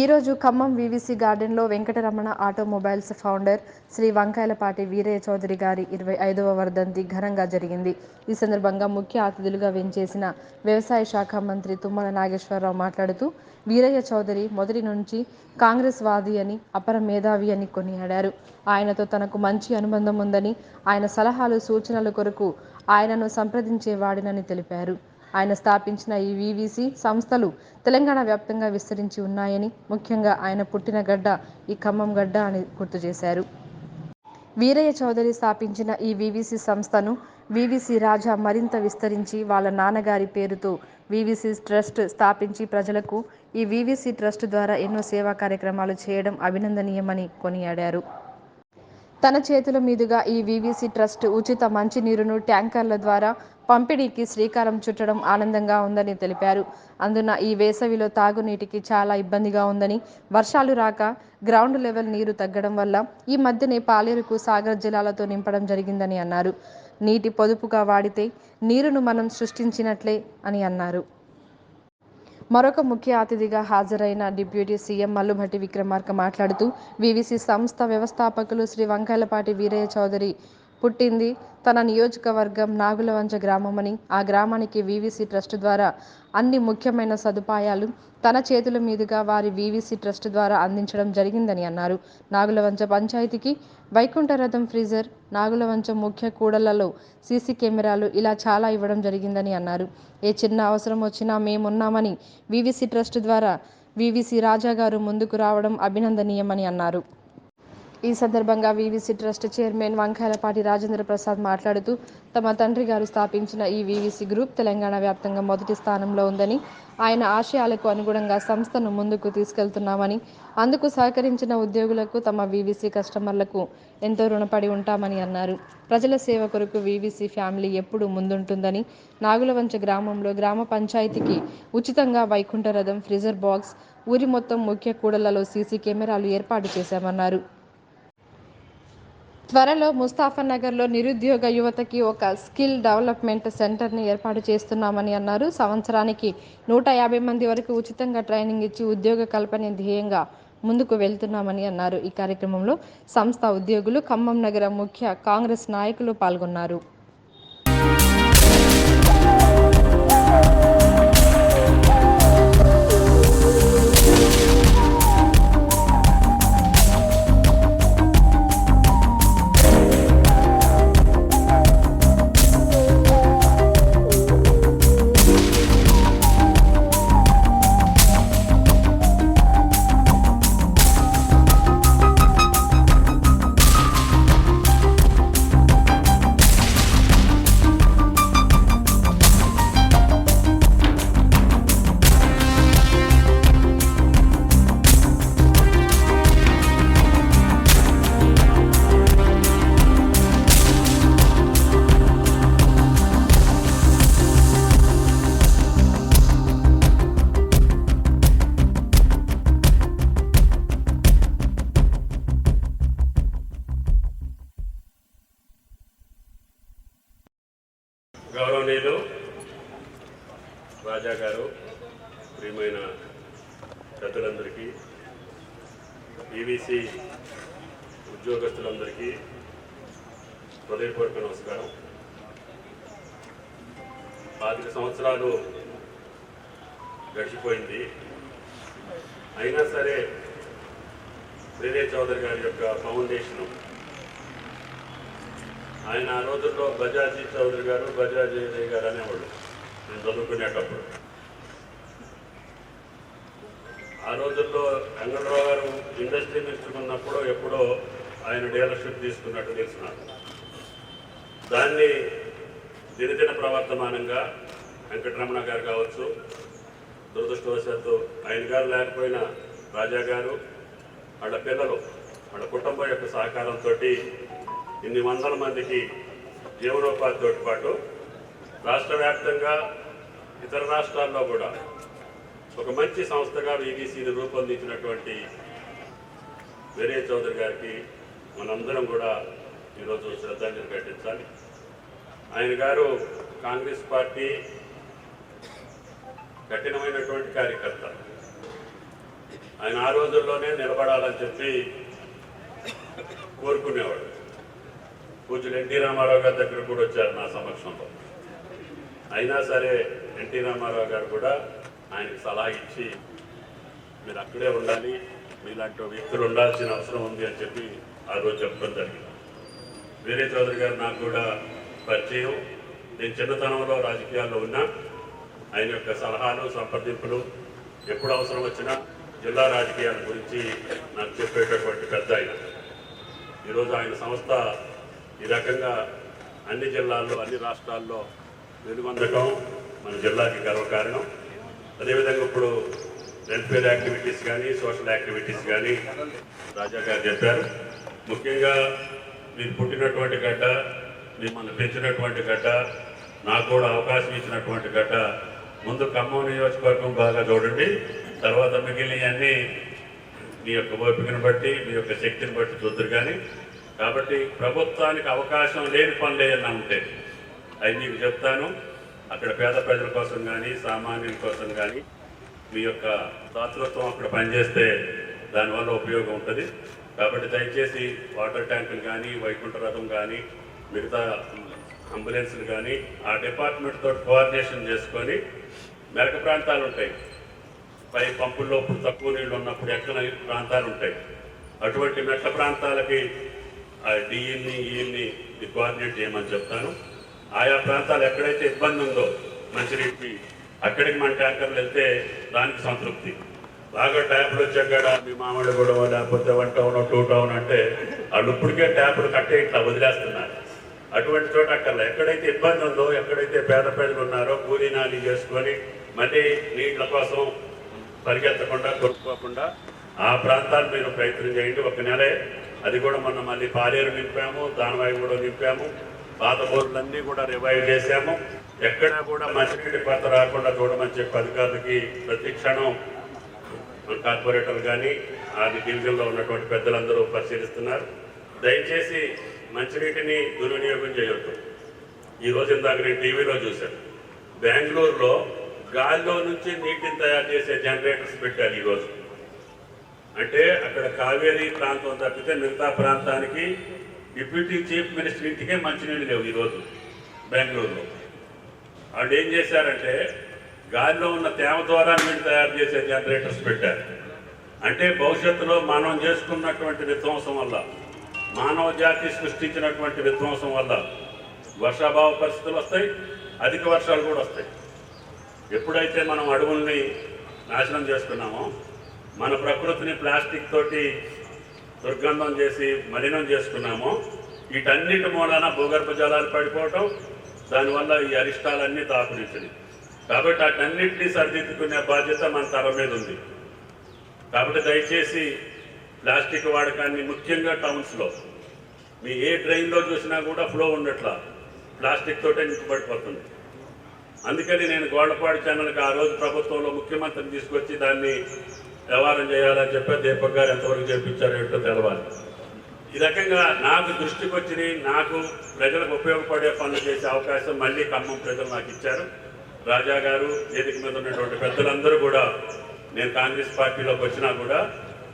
ఈరోజు ఖమ్మం వీవీసీ గార్డెన్లో Venkataramana automobiles founder Shri Vankayalapati Veeraiah Chowdary గారి ఇరవై ఐదవ వర్ధంతి ఘనంగా జరిగింది. ఈ సందర్భంగా ముఖ్య అతిథులుగా వెంచేసిన వ్యవసాయ శాఖ మంత్రి తుమ్మల నాగేశ్వరరావు మాట్లాడుతూ వీరయ్య చౌదరి మొదటి నుంచి కాంగ్రెస్ వాది అని అపర మేధావి అని కొనియాడారు. ఆయనతో తనకు మంచి అనుబంధం ఉందని ఆయన సలహాలు సూచనల కొరకు ఆయనను సంప్రదించేవాడినని తెలిపారు. ఆయన స్థాపించిన ఈ వీవీసీ సంస్థలు తెలంగాణ వ్యాప్తంగా విస్తరించి ఉన్నాయని ముఖ్యంగా ఆయన పుట్టిన గడ్డ ఈ ఖమ్మం గడ్డ అని గుర్తు చేశారు. వీరయ్య చౌదరి స్థాపించిన ఈ వీవీసీ సంస్థను వివిసి రాజా మరింత విస్తరించి వాళ్ళ నాన్నగారి పేరుతో వీవీసీ ట్రస్ట్ స్థాపించి ప్రజలకు ఈ వీవీసీ ట్రస్ట్ ద్వారా ఎన్నో సేవా కార్యక్రమాలు చేయడం అభినందనీయమని కొనియాడారు. తన చేతుల మీదుగా ఈ వీవీసీ ట్రస్ట్ ఉచిత మంచినీరును ట్యాంకర్ల ద్వారా పంపిణీకి శ్రీకారం చుట్టడం ఆనందంగా ఉందని తెలిపారు. అందున ఈ వేసవిలో తాగునీటికి చాలా ఇబ్బందిగా ఉందని వర్షాలు రాక గ్రౌండ్ లెవెల్ నీరు తగ్గడం వల్ల ఈ మధ్యనే పాలేరుకు సాగర్ జలాలతో నింపడం జరిగిందని అన్నారు. నీటి పొదుపుగా వాడితే నీరును మనం సృష్టించినట్లే అని అన్నారు. మరొక ముఖ్య అతిథిగా హాజరైన డిప్యూటీ సీఎం మల్లుభట్టి విక్రమార్క మాట్లాడుతూ వివిసి సంస్థ వ్యవస్థాపకులు శ్రీ వంకాయలపాటి వీరయ్య చౌదరి పుట్టింది తన నియోజకవర్గం నాగులవంచ గ్రామమని ఆ గ్రామానికి వీవీసీ ట్రస్ట్ ద్వారా అన్ని ముఖ్యమైన సదుపాయాలు తన చేతుల మీదుగా వారి వీవీసీ ట్రస్ట్ ద్వారా అందించడం జరిగిందని అన్నారు. నాగులవంచ పంచాయతీకి వైకుంఠరథం ఫ్రీజర్ నాగులవంచ ముఖ్య కూడళ్ళలో సీసీ కెమెరాలు ఇలా చాలా ఇవ్వడం జరిగిందని అన్నారు. ఏ చిన్న అవసరం వచ్చినా మేమున్నామని వీవీసీ ట్రస్ట్ ద్వారా వీవీసీ రాజా గారు ముందుకు రావడం అభినందనీయమని అన్నారు. ఈ సందర్భంగా VVC trust chairman Vankayalapati Rajendra Prasad మాట్లాడుతూ తమ తండ్రి గారు స్థాపించిన ఈ వీవీసీ గ్రూప్ తెలంగాణ వ్యాప్తంగా మొదటి స్థానంలో ఉందని ఆయన ఆశయాలకు అనుగుణంగా సంస్థను ముందుకు తీసుకెళ్తున్నామని అందుకు సహకరించిన ఉద్యోగులకు తమ వీవీసీ కస్టమర్లకు ఎంతో రుణపడి ఉంటామని అన్నారు. ప్రజల సేవ కొరకు వీవీసీ ఫ్యామిలీ ఎప్పుడూ ముందుంటుందని నాగులవంచ గ్రామంలో గ్రామ పంచాయతీకి ఉచితంగా వైకుంఠరథం ఫ్రీజర్ బాక్స్ ఊరి మొత్తం ముఖ్య కూడళ్ళలో సీసీ కెమెరాలు ఏర్పాటు చేశామన్నారు. త్వరలో ముస్తాఫర్నగర్లో నిరుద్యోగ యువతకి ఒక స్కిల్ డెవలప్మెంట్ సెంటర్ని ఏర్పాటు చేస్తున్నామని అన్నారు. సంవత్సరానికి నూట యాభై మంది వరకు ఉచితంగా ట్రైనింగ్ ఇచ్చి ఉద్యోగ కల్పన ధ్యేయంగా ముందుకు వెళ్తున్నామని అన్నారు. ఈ కార్యక్రమంలో సంస్థ ఉద్యోగులు ఖమ్మం నగర ముఖ్య కాంగ్రెస్ నాయకులు పాల్గొన్నారు. పాతిక సంవత్సరాలు గడిచిపోయింది. అయినా సరే ప్రేరే చౌదరి గారి యొక్క ఫౌండేషన్ ఆయన ఆ రోజుల్లో బజాజీ చౌదరి గారు బజాజీ గారు అనేవాళ్ళు. నేను చదువుకునేటప్పుడు. ఆ రోజుల్లో వెంకటరావు గారు ఇండస్ట్రీ మినిస్టర్ ఉన్నప్పుడు ఎప్పుడో ఆయన డీలర్షిప్ తీసుకున్నట్టు తెలుసు దాన్ని ప్రవర్తమానంగా వెంకటరమణ గారు కావచ్చు దురదృష్టవశాత్తు ఆయన గారు లేకపోయినా రాజా గారు వాళ్ళ పిల్లలు వాళ్ళ కుటుంబం యొక్క సహకారంతో ఇన్ని వందల మందికి జీవనోపాధితో పాటు రాష్ట్ర వ్యాప్తంగా ఇతర రాష్ట్రాల్లో కూడా ఒక మంచి సంస్థగా వీవీసీని రూపొందించినటువంటి వీరయ్య చౌదరి గారికి మనందరం కూడా ఈరోజు శ్రద్ధాంజలి ఘటించాలి. ఆయన గారు కాంగ్రెస్ పార్టీ కఠినమైనటువంటి కార్యకర్త. ఆయన ఆ రోజుల్లోనే నిలబడాలని చెప్పి కోరుకునేవాడు. పూజలు ఎన్టీ రామారావు గారి దగ్గర కూడా వచ్చారు నా సమక్షంలో. అయినా సరే ఎన్టీ రామారావు గారు కూడా ఆయనకు సలహా ఇచ్చి మీరు అక్కడే ఉండాలి మీలాంటి వ్యక్తులు ఉండాల్సిన అవసరం ఉంది అని చెప్పి ఆ రోజు చెప్పడం జరిగింది. వీరే చౌదరి గారు నాకు కూడా పరిచయం. నేను చిన్నతనంలో రాజకీయాల్లో ఉన్నా ఆయన యొక్క సలహాలు సంప్రదింపులు ఎప్పుడు అవసరం వచ్చినా జిల్లా రాజకీయాల గురించి నాకు చెప్పేటటువంటి పెద్ద ఆయన. ఈరోజు ఆయన సంస్థ ఈ రకంగా అన్ని జిల్లాల్లో అన్ని రాష్ట్రాల్లో వెలుగొందడం మన జిల్లాకి గర్వకారణం అదేవిధంగా ఇప్పుడు వెల్ఫేర్ యాక్టివిటీస్ కానీ సోషల్ యాక్టివిటీస్ కానీ రాజా గారు చెప్పారు. ముఖ్యంగా మీరు పుట్టినటువంటి గడ్డ మిమ్మల్ని పెంచినటువంటి గడ్డ నాకు కూడా అవకాశం ఇచ్చినటువంటి గడ్డ ముందు ఖమ్మం నియోజకవర్గం బాగా చూడండి తర్వాత మిగిలినవన్నీ మీ యొక్క ఓపికను బట్టి మీ యొక్క శక్తిని బట్టి చూద్దరు కానీ కాబట్టి ప్రభుత్వానికి అవకాశం లేని పనులు ఏదైనా ఉంటే అవి మీకు చెప్తాను. అక్కడ పేద ప్రజల కోసం కానీ సామాన్యుల కోసం కానీ మీ యొక్క దాతృత్వం అక్కడ పనిచేస్తే దానివల్ల ఉపయోగం ఉంటుంది. కాబట్టి దయచేసి వాటర్ ట్యాంకులు కానీ వైకుంఠ రథం కానీ మిగతా అంబులెన్స్లు కానీ ఆ డిపార్ట్మెంట్తో కోఆర్డినేషన్ చేసుకొని మెరక ప్రాంతాలు ఉంటాయి పై పంపుల్లో ఇప్పుడు తక్కువ నీళ్ళు ఉన్నప్పుడు ఎక్కడ ప్రాంతాలు ఉంటాయి అటువంటి మెట్ల ప్రాంతాలకి ఆ డిఈని ఈఎన్ని కోఆర్డినేట్ చేయమని చెప్తాను. ఆయా ప్రాంతాలు ఎక్కడైతే ఇబ్బంది ఉందో మంచినీటికి అక్కడికి మన ట్యాంకర్లు వెళ్తే దానికి సంతృప్తి. బాగా ట్యాపులు వచ్చాక మీ మామిడి గొడవ లేకపోతే వన్ టౌన్ టూ టౌన్ అంటే వాళ్ళు ఇప్పటికే ట్యాపులు కట్టే ఇట్లా వదిలేస్తున్నారు. అటువంటి చోట అక్కర్లే. ఎక్కడైతే ఇబ్బంది ఉందో ఎక్కడైతే పేద ప్రజలు ఉన్నారో కూలీనాలి చేసుకొని మళ్ళీ నీళ్ళ కోసం పరిగెత్తకుండా కొట్టుకోకుండా ఆ ప్రాంతాలు మీరు ప్రయత్నం చేయండి. ఒక నెలే అది కూడా మొన్న మళ్ళీ పాలేరు నింపాము దానవాయి కూడా నింపాము పాత బోర్లన్నీ కూడా రివైవ్ చేశాము. ఎక్కడా కూడా మంచినీటి కొరత రాకుండా చూడమని చెప్పి అధికారులకి ప్రతి క్షణం కార్పొరేటర్లు కానీ ఆ డివిజన్లో ఉన్నటువంటి పెద్దలందరూ పరిశీలిస్తున్నారు. దయచేసి మంచినీటిని దుర్వినియోగం చేయొద్దు. ఈరోజు ఇందాక నేను టీవీలో చూశాను. బెంగళూరులో గాలిలో నుంచి నీటిని తయారు చేసే జనరేటర్స్ పెట్టారు ఈరోజు అంటే అక్కడ కావేరీ ప్రాంతం తప్పితే మిగతా ప్రాంతానికి డిప్యూటీ చీఫ్ మినిస్టర్ ఇంటికే మంచినీళ్ళు లేవు ఈరోజు బెంగళూరులో. వాళ్ళు ఏం చేశారంటే గాలిలో ఉన్న తేమ ద్వారా నీళ్ళు తయారు చేసే జనరేటర్స్ పెట్టారు. అంటే భవిష్యత్తులో మనం చేసుకున్నటువంటి విధ్వంసం వల్ల మానవ జాతి సృష్టించినటువంటి విధ్వంసం వల్ల వర్షాభావ పరిస్థితులు వస్తాయి అధిక వర్షాలు కూడా వస్తాయి. ఎప్పుడైతే మనం అడవుల్ని నాశనం చేసుకున్నామో మన ప్రకృతిని ప్లాస్టిక్ తోటి దుర్గంధం చేసి మలినం చేసుకున్నామో వీటన్నిటి మూలాన భూగర్భ జలాలు పడిపోవటం దానివల్ల ఈ అరిష్టాలన్నీ దాపురించినాయి కాబట్టి వాటన్నింటినీ సరిదిద్దుకునే బాధ్యత మన తల మీద ఉంది. కాబట్టి దయచేసి ప్లాస్టిక్ వాడకాన్ని ముఖ్యంగా టౌన్స్లో మీ ఏ డ్రైన్లో చూసినా కూడా ఫ్లో ఉండట్లా. ప్లాస్టిక్ తోటే నింపబడిపోతుంది అందుకని నేను గోడపాడు ఛానల్కి ఆ రోజు ప్రభుత్వంలో ముఖ్యమంత్రిని తీసుకొచ్చి దాన్ని వ్యవహారం చేయాలని చెప్పి దీపక్ గారు ఎంతవరకు చేపించారు ఏంటో తెలవాలి. ఈ రకంగా నాకు దృష్టికి వచ్చినాయి. నాకు ప్రజలకు ఉపయోగపడే పనులు చేసే అవకాశం మళ్ళీ ఖమ్మం ప్రజలు నాకు ఇచ్చారు. రాజా గారు వేదిక మీద ఉన్నటువంటి పెద్దలందరూ కూడా నేను కాంగ్రెస్ పార్టీలోకి వచ్చినా కూడా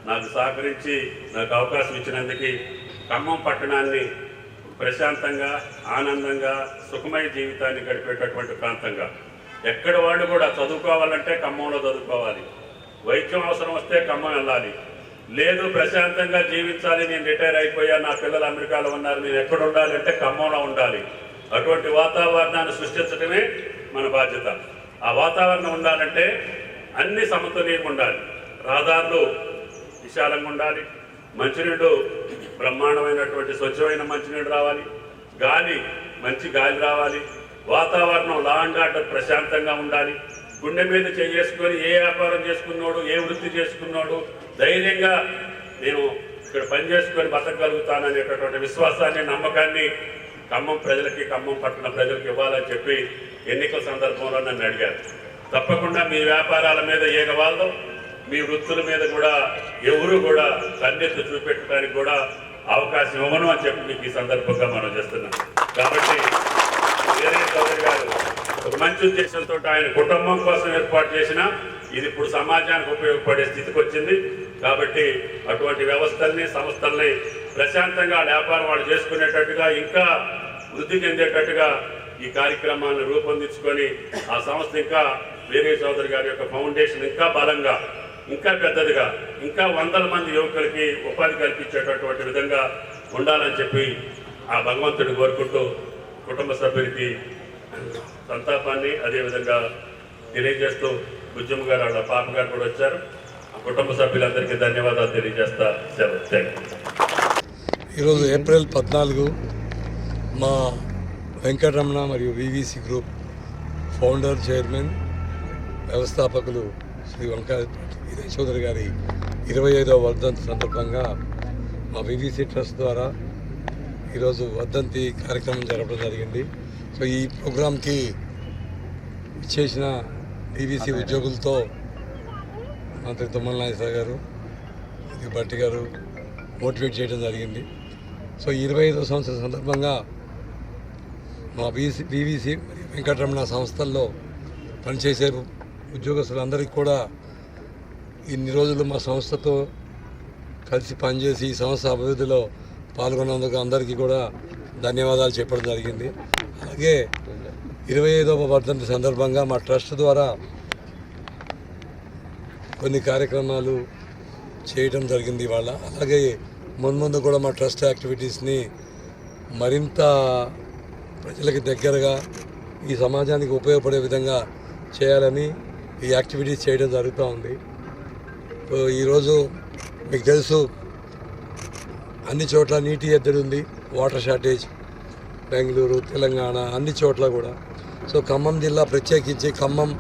నాకు సహకరించి నాకు అవకాశం ఇచ్చినందుకు ఖమ్మం పట్టణాన్ని ప్రశాంతంగా ఆనందంగా సుఖమయ జీవితాన్ని గడిపేటటువంటి ప్రాంతంగా. ఎక్కడ వాళ్ళు కూడా చదువుకోవాలంటే ఖమ్మంలో చదువుకోవాలి. వైద్యం అవసరం వస్తే ఖమ్మం వెళ్ళాలి. లేదు ప్రశాంతంగా జీవించాలి నేను రిటైర్ అయిపోయా నా పిల్లలు అమెరికాలో ఉన్నారు నేను ఎక్కడ ఉండాలంటే ఖమ్మంలో ఉండాలి. అటువంటి వాతావరణాన్ని సృష్టించడమే మన బాధ్యత. ఆ వాతావరణం ఉండాలంటే అన్ని సమతుల్యంగా ఉండాలి. రహదారులు విశాలంగా ఉండాలి. మంచినీళ్ళు బ్రహ్మాండమైనటువంటి స్వచ్ఛమైన మంచినీళ్ళు రావాలి. గాలి మంచి గాలి రావాలి. వాతావరణం లా అండ్ ఆర్డర్ ప్రశాంతంగా ఉండాలి. గుండె మీద చేసుకొని ఏ వ్యాపారం చేసుకున్నాడు ఏ వృత్తి చేసుకున్నాడు ధైర్యంగా నేను ఇక్కడ పని చేసుకొని బతకగలుగుతాననేటటువంటి విశ్వాసాన్ని నమ్మకాన్ని ఖమ్మం ప్రజలకి ఖమ్మం పట్టణ ప్రజలకు ఇవ్వాలని చెప్పి ఎన్నికల సందర్భంలో నన్ను అడిగారు. తప్పకుండా మీ వ్యాపారాల మీద ఏగవాళ్ళు మీ వృత్తుల మీద కూడా ఎవరు కూడా కన్నెత్తి చూపెట్టడానికి కూడా అవకాశం ఇవ్వను అని చెప్పి మీకు ఈ సందర్భంగా మనం చేస్తున్నాం. కాబట్టి వీరయ్య చౌదరి గారు ఒక మంచి ఉద్దేశంతో ఆయన కుటుంబం కోసం ఏర్పాటు చేసిన ఇది ఇప్పుడు సమాజానికి ఉపయోగపడే స్థితికి వచ్చింది. కాబట్టి అటువంటి వ్యవస్థల్ని సంస్థల్ని ప్రశాంతంగా వ్యాపారం వాళ్ళు చేసుకునేటట్టుగా ఇంకా వృద్ధి చెందేటట్టుగా ఈ కార్యక్రమాన్ని రూపొందించుకొని ఆ సంస్థ ఇంకా వీరయ్య చౌదరి గారి యొక్క ఫౌండేషన్ ఇంకా బలంగా ఇంకా పెద్దదిగా ఇంకా వందల మంది యువకులకి ఉపాధి కల్పించేటటువంటి విధంగా ఉండాలని చెప్పి ఆ భగవంతుడిని కోరుకుంటూ కుటుంబ సభ్యులకి సంతాపాన్ని అదేవిధంగా తెలియజేస్తూ బుజ్జమ్మ గారు వాళ్ళ పాప గారు కూడా వచ్చారు. ఆ కుటుంబ సభ్యులందరికీ ధన్యవాదాలు తెలియజేస్తా. సెలవు థ్యాంక్ ఈరోజు ఏప్రిల్ పద్నాలుగు మా వెంకటరమణ మరియు వివిసి గ్రూప్ ఫౌండర్ చైర్మన్ వ్యవస్థాపకులు శ్రీ వంకాయ విజయ్ చౌదరి గారి ఇరవై ఐదవ వర్ధంతి సందర్భంగా మా వివిసి ట్రస్ట్ ద్వారా ఈరోజు వర్ధంతి కార్యక్రమం జరపడం జరిగింది. సో ఈ ప్రోగ్రాంకి చేసిన వివిసి ఉద్యోగులతో మంత్రి తుమ్మల నాగేశ్వర గారు ఇది భట్టి గారు మోటివేట్ చేయడం జరిగింది. సో ఇరవై ఐదో సంవత్సరం సందర్భంగా మా బీసీ బీవీసీ మరియు వెంకటరమణ సంస్థల్లో పనిచేసే ఉద్యోగస్తులందరికీ కూడా ఇన్ని రోజులు మా సంస్థతో కలిసి పనిచేసి ఈ సంస్థ అభివృద్ధిలో పాల్గొన్నందుకు అందరికీ కూడా ధన్యవాదాలు చెప్పడం జరిగింది. అలాగే ఇరవై ఐదవ వర్ధంతి సందర్భంగా మా ట్రస్ట్ ద్వారా కొన్ని కార్యక్రమాలు చేయడం జరిగింది ఇవాళ. అలాగే మున్ముందు కూడా మా ట్రస్ట్ యాక్టివిటీస్ని మరింత ప్రజలకు దగ్గరగా ఈ సమాజానికి ఉపయోగపడే విధంగా చేయాలని ఈ యాక్టివిటీస్ చేయడం జరుగుతూ ఉంది. ఈరోజు మీకు తెలుసు అన్ని చోట్ల నీటి ఎద్దడి ఉంది వాటర్ షార్టేజ్ బెంగళూరు తెలంగాణ అన్ని చోట్ల కూడా. సో ఖమ్మం జిల్లా ప్రత్యేకించి ఖమ్మం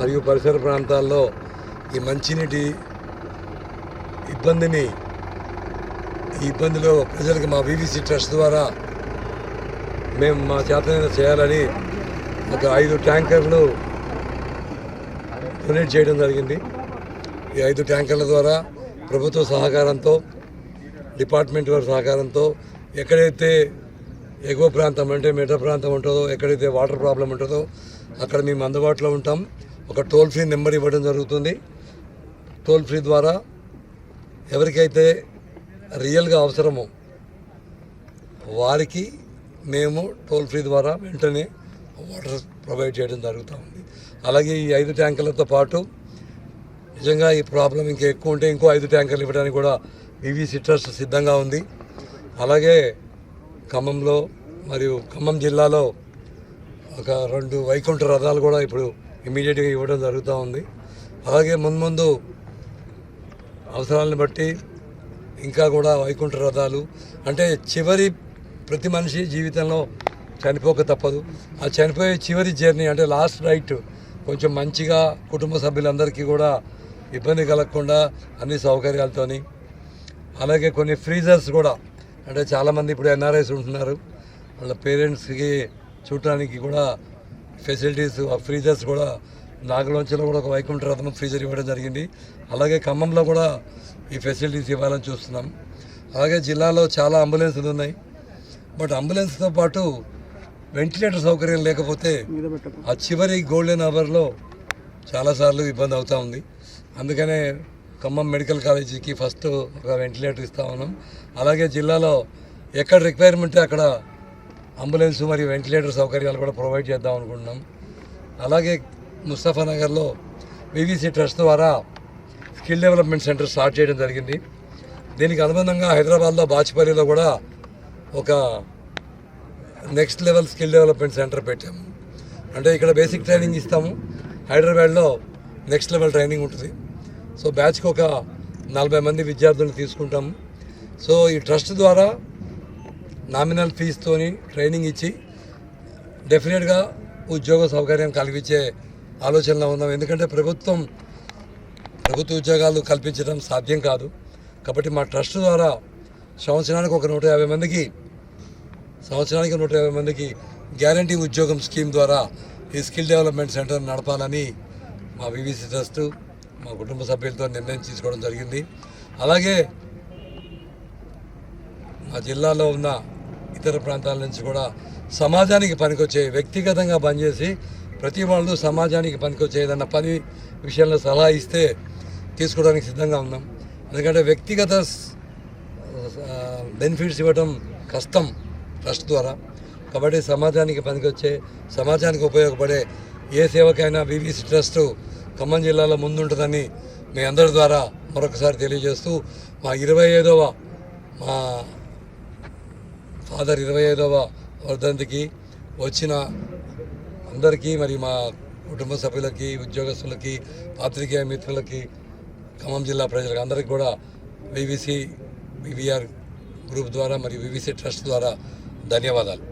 మరియు పరిసర ప్రాంతాల్లో ఈ మంచినీటి ఇబ్బందిని ఈ ఇబ్బందిలో ప్రజలకు మా బీబీసీ ట్రస్ట్ ద్వారా మేము మా చేతనైనా చేయాలని ఒక ఐదు ట్యాంకర్లు డొనేట్ చేయడం జరిగింది. ఈ ఐదు ట్యాంకర్ల ద్వారా ప్రభుత్వ సహకారంతో డిపార్ట్మెంట్ వారి సహకారంతో ఎక్కడైతే ఎగువ ప్రాంతం అంటే మెట్ట ప్రాంతం ఉంటుందో ఎక్కడైతే వాటర్ ప్రాబ్లం ఉంటుందో అక్కడ మేము అందుబాటులో ఉంటాం. ఒక టోల్ ఫ్రీ నెంబర్ ఇవ్వడం జరుగుతుంది. టోల్ ఫ్రీ ద్వారా ఎవరికైతే రియల్గా అవసరమో వారికి మేము టోల్ ఫ్రీ ద్వారా వెంటనే వాటర్ ప్రొవైడ్ చేయడం జరుగుతూ ఉంది. అలాగే ఈ ఐదు ట్యాంకర్లతో పాటు నిజంగా ఈ ప్రాబ్లం ఇంకా ఎక్కువ ఉంటే ఇంకో ఐదు ట్యాంకర్లు ఇవ్వడానికి కూడా వివిసి ట్రస్ట్ సిద్ధంగా ఉంది. అలాగే ఖమ్మంలో మరియు ఖమ్మం జిల్లాలో ఒక రెండు వైకుంఠ రథాలు కూడా ఇప్పుడు ఇమీడియట్గా ఇవ్వడం జరుగుతూ ఉంది. అలాగే మున్ముందు అవసరాలను బట్టి ఇంకా కూడా వైకుంఠ రథాలు అంటే చివరి ప్రతి మనిషి జీవితంలో చనిపోక తప్పదు. ఆ చనిపోయే చివరి జర్నీ అంటే లాస్ట్ రైట్ కొంచెం మంచిగా కుటుంబ సభ్యులందరికీ కూడా ఇబ్బంది కలగకుండా అన్ని సౌకర్యాలతోని అలాగే కొన్ని ఫ్రీజర్స్ కూడా అంటే చాలామంది ఇప్పుడు ఎన్ఆర్ఐస్ ఉంటున్నారు. వాళ్ళ పేరెంట్స్కి చూడటానికి కూడా ఫెసిలిటీస్ ఆ ఫ్రీజర్స్ కూడా నాగలోంచలో కూడా ఒక వైకుంఠ రథం ఫ్రీజర్ ఇవ్వడం జరిగింది. అలాగే ఖమ్మంలో కూడా ఈ ఫెసిలిటీస్ ఇవ్వాలని చూస్తున్నాం. అలాగే జిల్లాలో చాలా అంబులెన్సులు ఉన్నాయి. బట్ అంబులెన్స్తో పాటు వెంటిలేటర్ సౌకర్యం లేకపోతే ఆ చివరి గోల్డెన్ అవర్లో చాలాసార్లు ఇబ్బంది అవుతూ ఉంది. అందుకనే ఖమ్మం మెడికల్ కాలేజీకి ఫస్ట్ ఒక వెంటిలేటర్ ఇస్తా ఉన్నాం. అలాగే జిల్లాలో ఎక్కడ రిక్వైర్మెంట్ అక్కడ అంబులెన్స్ మరియు వెంటిలేటర్ సౌకర్యాలు కూడా ప్రొవైడ్ చేద్దాం అనుకుంటున్నాం. అలాగే ముస్తఫానగర్లో వివిసి ట్రస్ట్ ద్వారా స్కిల్ డెవలప్మెంట్ సెంటర్ స్టార్ట్ చేయడం జరిగింది. దీనికి అనుబంధంగా హైదరాబాద్లో బాచిపల్లిలో కూడా ఒక next level skill development centre పెట్టాము. అంటే ఇక్కడ బేసిక్ ట్రైనింగ్ ఇస్తాము. హైదరాబాద్లో నెక్స్ట్ లెవెల్ ట్రైనింగ్ ఉంటుంది. సో బ్యాచ్కి ఒక నలభై మంది విద్యార్థులను తీసుకుంటాము సో ఈ ట్రస్ట్ ద్వారా నామినల్ ఫీజుతోని ట్రైనింగ్ ఇచ్చి డెఫినెట్గా ఉద్యోగ సౌకర్యం కలిగించే ఆలోచనలో ఉన్నాం. ఎందుకంటే ప్రభుత్వం ప్రభుత్వ ఉద్యోగాలు కల్పించడం సాధ్యం కాదు. కాబట్టి మా ట్రస్ట్ ద్వారా సంవత్సరానికి ఒక నూట యాభై మందికి సంవత్సరానికి నూట యాభై మందికి గ్యారంటీ ఉద్యోగం స్కీమ్ ద్వారా ఈ స్కిల్ డెవలప్మెంట్ సెంటర్ నడపాలని మా వివిసి ట్రస్టు మా కుటుంబ సభ్యులతో నిర్ణయం తీసుకోవడం జరిగింది. అలాగే మా జిల్లాలో ఉన్న ఇతర ప్రాంతాల నుంచి కూడా సమాజానికి పనికొచ్చే వ్యక్తిగతంగా పనిచేసి ప్రతి వాళ్ళు సమాజానికి పనికొచ్చే ఏదన్నా పని విషయంలో సలహా ఇస్తే తీసుకోవడానికి సిద్ధంగా ఉన్నాం. ఎందుకంటే వ్యక్తిగత బెనిఫిట్స్ ఇవ్వడం కష్టం ట్రస్ట్ ద్వారా. కాబట్టి సమాజానికి పనికొచ్చే సమాజానికి ఉపయోగపడే ఏ సేవకైనా బీబీసీ ట్రస్ట్ ఖమ్మం జిల్లాలో ముందుంటుందని మీ అందరి ద్వారా మరొకసారి తెలియజేస్తూ మా ఇరవై ఐదవ మా ఫాదర్ ఇరవై ఐదవ వర్ధంతికి వచ్చిన అందరికీ మరి మా కుటుంబ సభ్యులకి ఉద్యోగస్తులకి పాత్రికేయ మిత్రులకి ఖమ్మం జిల్లా ప్రజలకు అందరికీ కూడా వివిసి వివిఆర్ గ్రూప్ ద్వారా మరియు వివిసి ట్రస్ట్ ద్వారా ధన్యవాదాలు.